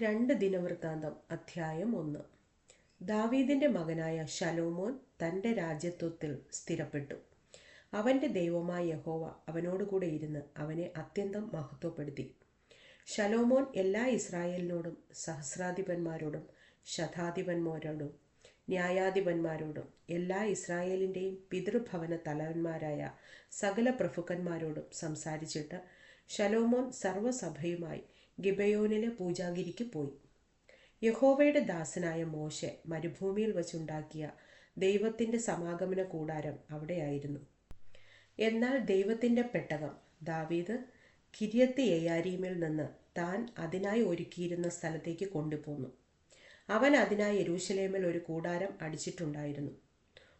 രണ്ട് ദിനവൃത്താന്തം അധ്യായം ഒന്ന്. ദാവീദിന്റെ മകനായ ശലോമോൻ തന്റെ രാജ്യത്വത്തിൽ സ്ഥിരപ്പെട്ടു. അവന്റെ ദൈവമായ യഹോവ അവനോടുകൂടെ ഇരുന്ന് അവനെ അത്യന്തം മഹത്വപ്പെടുത്തി. ശലോമോൻ എല്ലാ ഇസ്രായേലിനോടും സഹസ്രാധിപന്മാരോടും ശതാധിപന്മാരോടും ന്യായാധിപന്മാരോടും എല്ലാ ഇസ്രായേലിന്റെയും പിതൃഭവന തലവന്മാരായ സകല പ്രഭുക്കന്മാരോടും സംസാരിച്ചിട്ട് ശലോമോൻ സർവസഭയുമായി ഗിബയോനിലെ പൂജാഗിരിക്ക് പോയി. യഹോവയുടെ ദാസനായ മോശെ മരുഭൂമിയിൽ വച്ചുണ്ടാക്കിയ ദൈവത്തിന്റെ സമാഗമന കൂടാരം അവിടെയായിരുന്നു. എന്നാൽ ദൈവത്തിന്റെ പെട്ടകം ദാവീദ് കിരിയത്ത് യയാരീമിൽ നിന്ന് താൻ അതിനായി ഒരുക്കിയിരുന്ന സ്ഥലത്തേക്ക് കൊണ്ടുപോന്നു. അവൻ അതിനായി യരൂശലേമിൽ ഒരു കൂടാരം അടിച്ചിട്ടുണ്ടായിരുന്നു.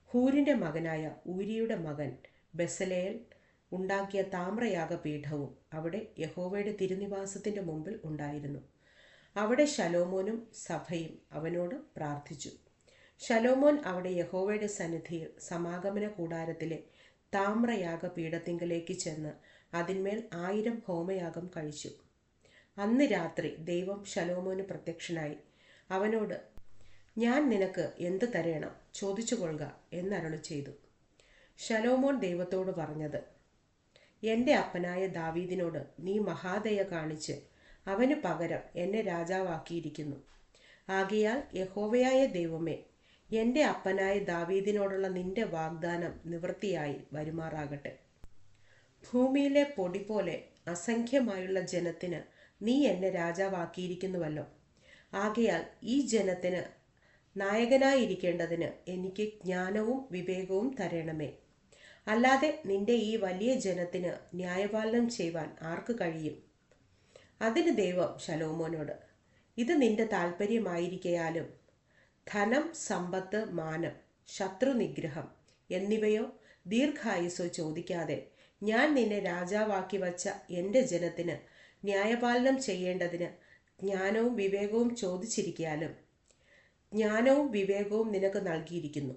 ഹൂരിന്റെ മകനായ ഊരിയുടെ മകൻ ബെസലേൽ ഉണ്ടാക്കിയ താമ്രയാഗപീഠവും അവിടെ യഹോവയുടെ തിരുനിവാസത്തിന്റെ മുമ്പിൽ ഉണ്ടായിരുന്നു. അവിടെ ശലോമോനും സഭയും അവനോട് പ്രാർത്ഥിച്ചു. ശലോമോൻ അവിടെ യഹോവയുടെ സന്നിധിയിൽ സമാഗമന കൂടാരത്തിലെ താമ്രയാഗപീഠത്തിങ്കലേക്ക് ചെന്ന് അതിന്മേൽ ആയിരം ഹോമയാഗം കഴിച്ചു. അന്ന് രാത്രി ദൈവം ശലോമോന് പ്രത്യക്ഷനായി അവനോട് ഞാൻ നിനക്ക് എന്ത് തരേണം? ചോദിച്ചു കൊള്ളുക എന്നരുളി ചെയ്തു ശലോമോൻ ദൈവത്തോട് പറഞ്ഞത് എന്റെ അപ്പനായ ദാവീദിനോട് നീ മഹാദയ കാണിച്ച് അവന് പകരം എന്നെ രാജാവാക്കിയിരിക്കുന്നു. ആകയാൽ യഹോവയായ ദൈവമേ എന്റെ അപ്പനായ ദാവീദിനോടുള്ള നിന്റെ വാഗ്ദാനം നിവൃത്തിയായി വരുമാറാകട്ടെ. ഭൂമിയിലെ പൊടി പോലെ അസംഖ്യമായുള്ള ജനത്തിന് നീ എന്നെ രാജാവാക്കിയിരിക്കുന്നുവല്ലോ. ആകയാൽ ഈ ജനത്തിന് നായകനായിരിക്കേണ്ടതിന് എനിക്ക് ജ്ഞാനവും വിവേകവും തരണമേ. അല്ലാതെ നിന്റെ ഈ വലിയ ജനത്തിന് ന്യായപാലനം ചെയ്യുവാൻ ആർക്ക് കഴിയും? അതിന് ദൈവം ശലോമോനോട് ഇത് നിന്റെ താല്പര്യമായിരിക്കയാലും ധനം സമ്പത്ത് മാനം ശത്രു നിഗ്രഹം എന്നിവയോ ദീർഘായുസോ ചോദിക്കാതെ ഞാൻ നിന്നെ രാജാവാക്കി വച്ച എന്റെ ജനത്തിന് ന്യായപാലനം ചെയ്യേണ്ടതിന് ജ്ഞാനവും വിവേകവും ചോദിച്ചിരിക്കാലും ജ്ഞാനവും വിവേകവും നിനക്ക് നൽകിയിരിക്കുന്നു.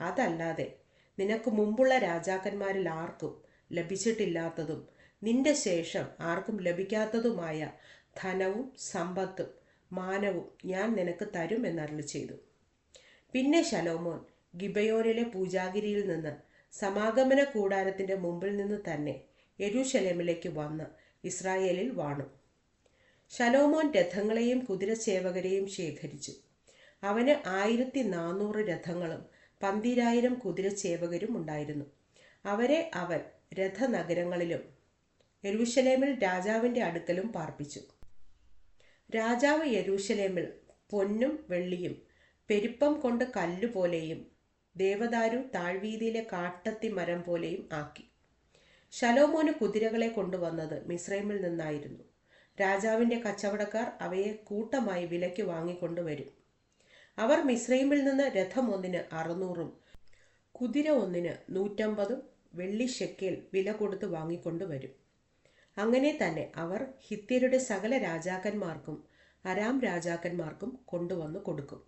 അതല്ലാതെ നിനക്ക് മുമ്പുള്ള രാജാക്കന്മാരിൽ ആർക്കും ലഭിച്ചിട്ടില്ലാത്തതും നിന്റെ ശേഷം ആർക്കും ലഭിക്കാത്തതുമായ ധനവും സമ്പത്തും മാനവും ഞാൻ നിനക്ക് തരും എന്നരുളി ചെയ്തു. പിന്നെ ശലോമോൻ ഗിബയോനിലെ പൂജാഗിരിയിൽ നിന്ന് സമാഗമന കൂടാരത്തിന്റെ മുമ്പിൽ നിന്ന് തന്നെ എരുശലേമിലേക്ക് വന്ന് ഇസ്രായേലിൽ വാണു. ശലോമോൻ രഥങ്ങളെയും കുതിരസേവകരെയും ശേഖരിച്ചു. അവന് ആയിരത്തി നാനൂറ് രഥങ്ങളും പന്തിരായിരം കുതിരച്ചേവകരും ഉണ്ടായിരുന്നു. അവരെ അവൻ രഥനഗരങ്ങളിലും യരൂഷലേമിൽ രാജാവിന്റെ അടുക്കലും പാർപ്പിച്ചു. രാജാവ് യരൂഷലേമിൽ പൊന്നും വെള്ളിയും പെരുപ്പം കൊണ്ട് കല്ലുപോലെയും ദേവദാരു താഴ്വീതിയിലെ കാട്ടത്തി മരം പോലെയും ആക്കി. ശലോമോന് കുതിരകളെ കൊണ്ടുവന്നത് മിസ്രൈമിൽ നിന്നായിരുന്നു. രാജാവിന്റെ കച്ചവടക്കാർ അവയെ കൂട്ടമായി വിലയ്ക്ക് വാങ്ങിക്കൊണ്ടുവരും. അവർ മിസ്രൈമിൽ നിന്ന് രഥം ഒന്നിന് അറുന്നൂറും കുതിര ഒന്നിന് നൂറ്റമ്പതും വെള്ളി ഷെക്കേൽ വില കൊടുത്ത് വാങ്ങിക്കൊണ്ടുവരും അങ്ങനെ തന്നെ അവർ ഹിത്യരുടെ സകല രാജാക്കന്മാർക്കും അരാം രാജാക്കന്മാർക്കും കൊണ്ടുവന്നു കൊടുക്കും.